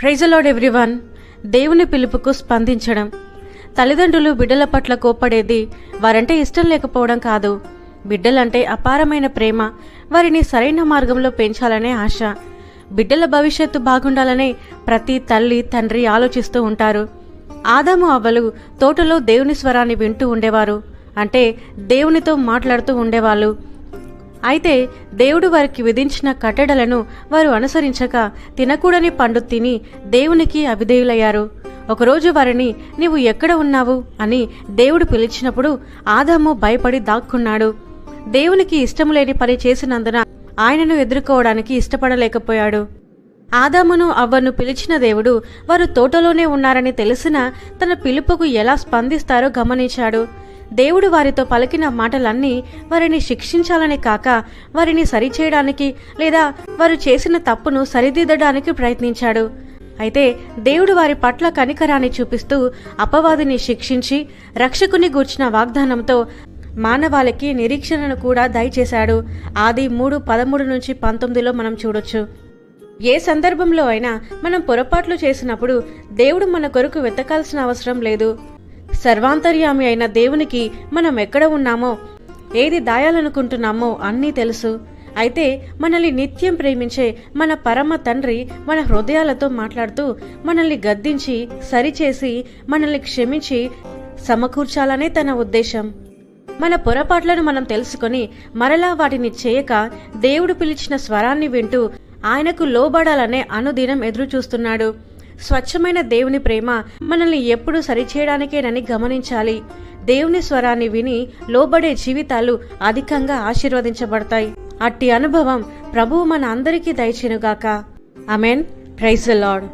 ప్రైజలాడ్ everyone దేవుని పిలుపుకు స్పందించడం. తల్లిదండ్రులు బిడ్డల పట్ల కోప్పడేది వారంటే ఇష్టం లేకపోవడం కాదు. బిడ్డలంటే అపారమైన ప్రేమ వారిని సరైన మార్గంలో పెంచాలనే ఆశ. బిడ్డల భవిష్యత్తు బాగుండాలనే ప్రతి తల్లి తండ్రి ఆలోచిస్తూ ఉంటారు. ఆదాము అవ్వలు తోటలో దేవుని స్వరాన్ని వింటూ ఉండేవారు. అంటే దేవునితో మాట్లాడుతూ ఉండేవాళ్ళు. అయితే దేవుడు వారికి విధించిన కట్టడలను వారు అనుసరించక తినకూడని పండు తిని దేవునికి అవిధేయులయ్యారు ఒకరోజు వారిని నీవు ఎక్కడ ఉన్నావు? అని దేవుడు పిలిచినప్పుడు ఆదాము భయపడి దాక్కున్నాడు. దేవునికి ఇష్టం లేని పని చేసినందున ఆయనను ఎదుర్కోవడానికి ఇష్టపడలేకపోయాడు. ఆదామును అవ్వను పిలిచిన దేవుడు వారు తోటలోనే ఉన్నారని తెలిసినా తన పిలుపుకు ఎలా స్పందిస్తారో గమనించాడు. దేవుడు వారితో పలికిన మాటలన్నీ వారిని శిక్షించాలని కాక వారిని సరిచేయడానికి లేదా వారు చేసిన తప్పును సరిదిద్దడానికి ప్రయత్నించాడు. అయితే దేవుడు వారి పట్ల కనికరాన్ని చూపిస్తూ అపవాదిని శిక్షించి రక్షకుని గూర్చిన వాగ్దానంతో మానవాళికి నిరీక్షణను కూడా దయచేశాడు. ఆది మూడు పదమూడు నుంచి పంతొమ్మిదిలో మనం చూడొచ్చు. ఏ సందర్భంలో అయినా మనం పొరపాట్లు చేసినప్పుడు దేవుడు మన కొరకు వెతకాల్సిన అవసరం లేదు. సర్వాంతర్యామి అయిన దేవునికి మనం ఎక్కడ ఉన్నామో ఏది దాయాలనుకుంటున్నామో అన్నీ తెలుసు. అయితే మనల్ని నిత్యం ప్రేమించే మన పరమ తండ్రి మన హృదయాలతో మాట్లాడుతూ మనల్ని గద్దించి సరిచేసి మనల్ని క్షమించి సమకూర్చాలనే తన ఉద్దేశం. మన పొరపాట్లను మనం తెలుసుకొని మరలా వాటిని చేయక దేవుడు పిలిచిన స్వరాన్ని వింటూ ఆయనకు లోబడాలనే అనుదినం ఎదురుచూస్తున్నాడు. స్వచ్ఛమైన దేవుని ప్రేమ మనల్ని ఎప్పుడు సరిచేయడానికేనని గమనించాలి. దేవుని స్వరాన్ని విని లోబడే జీవితాలు అధికంగా ఆశీర్వదించబడతాయి. అట్టి అనుభవం ప్రభువు మన అందరికీ దయచేనుగాక అమెన్ ప్రైజ్ లార్డ్.